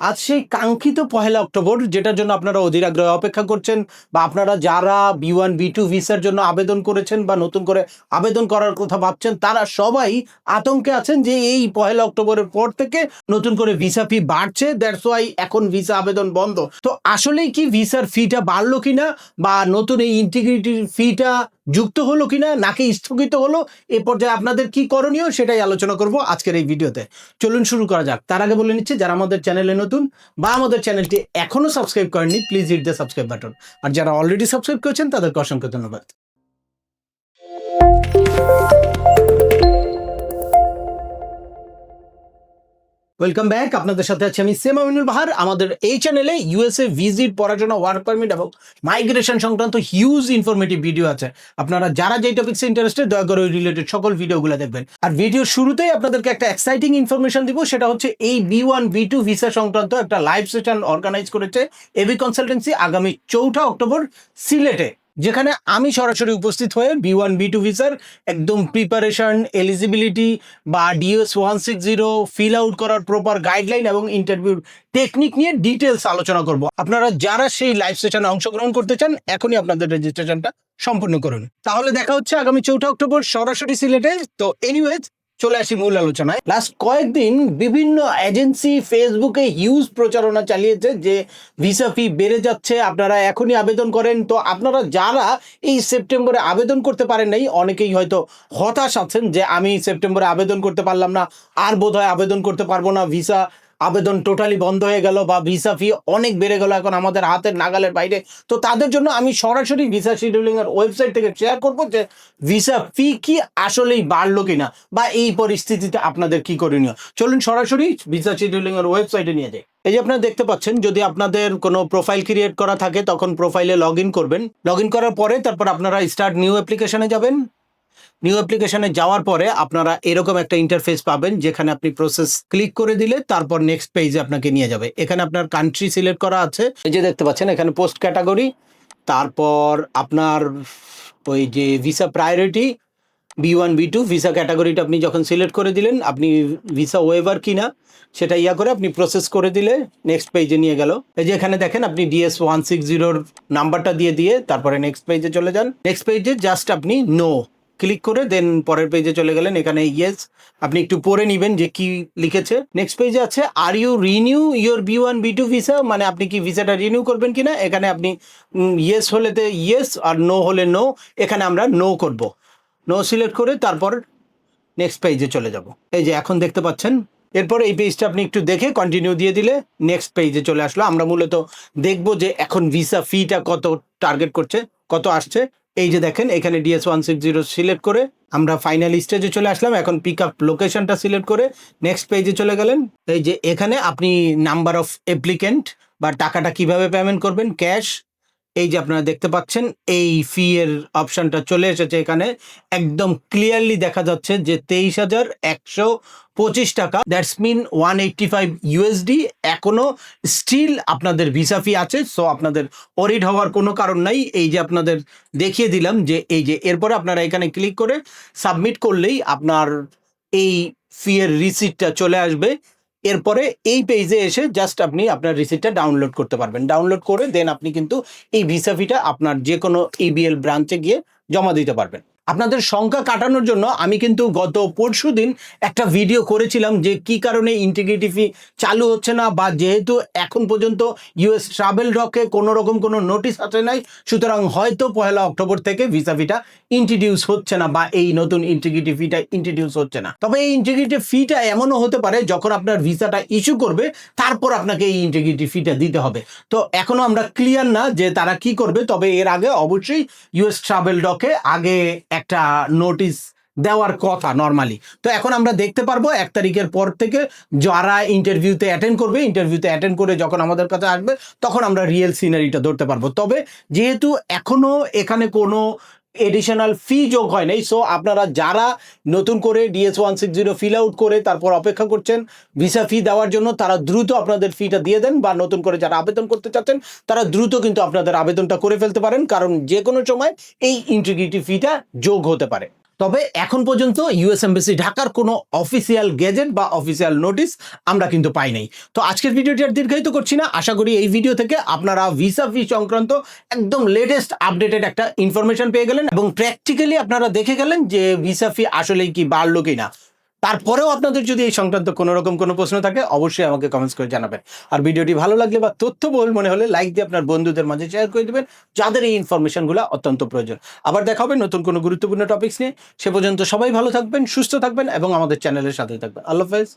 আজ সেই কাঙ্ক্ষিত পহেলা অক্টোবর, যেটার জন্য আপনারা অধীর আগ্রহে অপেক্ষা করছেন বা আপনারা যারা বি ওয়ান বি টু ভিসার জন্য আবেদন করেছেন বা নতুন করে আবেদন করার কথা ভাবছেন, তারা সবাই আতঙ্কে আছেন যে এই পহেলা অক্টোবরের পর থেকে নতুন করে ভিসা ফি বাড়ছে দ্যাটস ওয়াই এখন ভিসা আবেদন বন্ধ। তো আসলেই কি ভিসার ফিটা বাড়লো কিনা বা নতুন এই ইন্টিগ্রিটি ফিটা যুক্ত হলো কিনা, নাকি স্থগিত হলো, এ পর্যায়ে আপনাদের কি করণীয় সেটাই আলোচনা করব আজকের এই ভিডিওতে। চলুন শুরু করা যাক। তার আগে বলে নিচ্ছে, যারা আমাদের চ্যানেলে নতুন বা আমাদের চ্যানেলটি এখনও সাবস্ক্রাইব করেননি please hit the subscribe button আর যারা অলরেডি সাবস্ক্রাইব করেছেন, তাদেরকে অসংখ্য ধন্যবাদ। ওয়েলকাম ব্যাক আপনাদের সাথে আছি আমি সেম আমিনুল বাহার আমাদের এই চ্যানেলে ইউএসএ ভিজিট পড়াশোনা ওয়ার্ক পারমিট এবং মাইগ্রেশন সংক্রান্ত হিউজ ইনফরমেটিভ ভিডিও আছে। আপনারা যারা যেই টপিক্সে ইন্টারেস্টেড দয়া করে ওই রিলেটেড সকল ভিডিওগুলো দেখবেন। আর ভিডিও শুরুতেই আপনাদেরকে একটা এক্সাইটিং ইনফরমেশন দিব, সেটা হচ্ছে এই B one B two visa সংক্রান্ত একটা লাইভ সেশন অর্গানাইজ করেছে এবি কনসালটেন্সি আগামী চৌঠা অক্টোবর সিলেটে। যেখানে আমি সরাসরি উপস্থিত হয়ে বি ওয়ান বি টু ভিসার একদম প্রিপারেশন এলিজিবিলিটি বা DS one six zero fill out করার প্রপার গাইডলাইন এবং ইন্টারভিউর টেকনিক নিয়ে ডিটেলস আলোচনা করব। আপনারা যারা সেই লাইভ সেশনে অংশগ্রহণ করতে চান, এখনই আপনাদের রেজিস্ট্রেশনটা সম্পূর্ণ করুন। তাহলে দেখা হচ্ছে আগামী চৌঠা অক্টোবর সরাসরি সিলেটে। তো এনিওয়েজ চলে আসি মূল আলোচনায়। লাস্ট কয়েকদিন বিভিন্ন এজেন্সি ফেসবুকে হিউজ প্রচারণা চালিয়েছে যে ভিসা ফি বেড়ে যাচ্ছে, আপনারা এখনই আবেদন করেন। তো আপনারা যারা এই সেপ্টেম্বরে আবেদন করতে পারেন নাই, অনেকেই হয়তো হতাশ আছেন যে আমি সেপ্টেম্বরে আবেদন করতে পারলাম না, আর বোধহয় আবেদন করতে পারব না ভিসা আবেদন টোটালি বন্ধ হয়ে গেল বা ভিসা ফি অনেক বেড়ে গেল এখন আমাদের হাতের নাগালের বাইরে। তো তাদের জন্য আমি সরাসরি ভিসা শিডিউলিং এর ওয়েবসাইট থেকে শেয়ার করব যে ভিসা ফি কি আসলেই বাড়লো কিনা বা এই পরিস্থিতিতে আপনাদের কি করণীয়। চলুন সরাসরি ভিসা শিডিউলিং এর ওয়েবসাইটে নিয়ে যাই। এই যে আপনারা দেখতে পাচ্ছেন, যদি আপনাদের কোনো প্রোফাইল ক্রিয়েট করা থাকে, তখন প্রোফাইলে লগ করবেন। লগ করার পরে তারপর আপনারা স্টার্ট নিউ অ্যাপ্লিকেশনে যাবেন। নিউ অ্যাপ্লিকেশনে যাওয়ার পরে আপনারা এরকম একটা ইন্টারফেস পাবেন, যেখানে আপনি প্রসেস ক্লিক করে দিলে তারপর নেক্সট পেজে আপনাকে নিয়ে যাবে। এখানে আপনার কান্ট্রি সিলেক্ট করা আছে। এই যে দেখতে পাচ্ছেন, এখানে পোস্ট ক্যাটাগরি তারপর আপনার ওই যে visa priority B one B two visa ক্যাটাগরিটা আপনি যখন সিলেক্ট করে দিলেন, আপনি ভিসা ওয়েভার কিনা, সেটা ইয়া করে আপনি প্রসেস করে দিলে নেক্সট পেজে নিয়ে গেল। এই যে এখানে দেখেন, আপনি ডিএস ওয়ান সিক্স জিরোর নাম্বারটা দিয়ে দিয়ে তারপরে নেক্সট পেজে চলে যান। নেক্সট পেজে জাস্ট আপনি নো ক্লিক করে দেন পরের পেজে চলে গেলেন, এখানে ইয়েস আপনি একটু পড়ে নিবেন যে কি লিখেছে। নেক্সট পেজে আছে are you renew your B one B two visa মানে আপনি কি ভিসাটা রিনিউ করবেন কিনা? এখানে আপনি ইয়েস হলে হলেতে ইয়েস আর নো হলে নো এখানে আমরা নো করব। নো সিলেক্ট করে তারপর নেক্সট পেজে চলে যাব। এই যে এখন দেখতে পাচ্ছেন, এরপর এই পেজটা আপনি একটু দেখে কন্টিনিউ দিয়ে দিলে নেক্সট পেজে চলে আসলো। আমরা মূলত দেখব যে এখন ভিসা ফিটা কত টার্গেট করছে, কত আসছে। এই যে দেখেন, এখানে DS one six zero select করে আমরা ফাইনাল স্টেজে চলে আসলাম। এখন পিক আপ লোকেশনটা সিলেক্ট করে নেক্সট পেজে চলে গেলেন। এই যে এখানে আপনি নাম্বার অফ অ্যাপ্লিকেন্ট বা টাকাটা কীভাবে পেমেন্ট করবেন ক্যাশ এই যে আপনারা দেখতে পাচ্ছেন, এই ফি এর অপশনটা চলে এসেছে এখানে। একদম ক্লিয়ারলি দেখা যাচ্ছে যে তেইশ হাজার একশো পঁচিশ টাকা that's mean one eighty five USD এখনও স্টিল আপনাদের ভিসা ফি আছে সো আপনাদের অরিড হওয়ার কোনো কারণ নাই। এই যে আপনাদের দেখিয়ে দিলাম যে এই যে, এরপরে আপনারা এখানে ক্লিক করে সাবমিট করলেই আপনার এই ফি এর রিসিপ্টটা চলে আসবে। এরপরে এই পেজে এসে জাস্ট আপনি আপনার রিসিপ্টটা ডাউনলোড করতে পারবেন। ডাউনলোড করে দেন আপনি কিন্তু এই ভিসা ফিটা আপনার যে কোনো ইবিএল ব্রাঞ্চে গিয়ে জমা দিতে পারবেন। আপনাদের সংখ্যা কাটানোর জন্য আমি কিন্তু গত পরশু দিন একটা ভিডিও করেছিলাম যে কি কারণে ইন্টিগ্রিটি ফি চালু হচ্ছে না বা যেহেতু এখন পর্যন্ত ইউএস ট্রাভেল ডকে কোনো রকম কোনো নোটিশ আসে নাই, সুতরাং হয়তো পয়লা অক্টোবর থেকে ভিসা ফিটা ইন্ট্রোডিউস হচ্ছে না বা এই নতুন ইন্টিগ্রিটি ফিটা ইন্ট্রোডিউস হচ্ছে না। তবে এই ইন্টিগ্রিটি ফিটা এমনও হতে পারে যখন আপনার ভিসাটা ইস্যু করবে, তারপর আপনাকে এই ইন্টিগ্রিটি ফিটা দিতে হবে। তো এখনও আমরা ক্লিয়ার না যে তারা কি করবে, তবে এর আগে অবশ্যই ইউএস ট্রাভেল ডকে আগে একটা নোটিশ দেওয়ার কথা নর্মালি তো এখন আমরা দেখতে পারব এক তারিখের পর থেকে যারা ইন্টারভিউতে অ্যাটেন্ড করবে ইন্টারভিউতে অ্যাটেন্ড করে যখন আমাদের কাছে আসবে, তখন আমরা রিয়েল সিনারিটা ধরতে পারব। তবে যেহেতু এখনও এখানে কোনো এডিশনাল ফি যোগ হয় নাই। সো আপনারা যারা নতুন করে DS one six zero fill out করে তারপর অপেক্ষা করছেন ভিসা ফি দেওয়ার জন্য, তারা দ্রুত আপনাদের ফিটা দিয়ে দেন বা নতুন করে যারা আবেদন করতে চাচ্ছেন, তারা দ্রুত কিন্তু আপনাদের আবেদনটা করে ফেলতে পারেন। কারণ যে কোনো সময় এই ইন্টিগ্রিটি ফিটা যোগ হতে পারে। তবে এখন পর্যন্ত ইউএস এম্বাসি ঢাকার কোনো অফিসিয়াল গেজেট বা অফিসিয়াল নোটিশ আমরা কিন্তু পাই নাই। তো আজকের ভিডিওটি আর দীর্ঘায়িত করছি না। আশা করি এই ভিডিও থেকে আপনারা ভিসা ফি সংক্রান্ত একদম লেটেস্ট আপডেটেড একটা ইনফরমেশন পেয়ে গেলেন এবং প্র্যাকটিক্যালি আপনারা দেখে গেলেন যে ভিসা ফি আসলেই কি বাড়লো কিনা। তারপরেও আপনাদের যদি এই সংক্রান্ত কোনো রকম কোনো প্রশ্ন থাকে, অবশ্যই আমাকে কমেন্টস করে জানাবেন। আর ভিডিওটি ভালো লাগলে বা তথ্য বল মনে হলে লাইক দিয়ে আপনার বন্ধুদের মাঝে শেয়ার করে দেবেন, যাদের এই ইনফরমেশনগুলো অত্যন্ত প্রয়োজন। আবার দেখা হবে নতুন কোনো গুরুত্বপূর্ণ টপিক্স নিয়ে। সে পর্যন্ত সবাই ভালো থাকবেন, সুস্থ থাকবেন এবং আমাদের চ্যানেলের সাথে থাকবেন। আল্লাহ হাফেজ।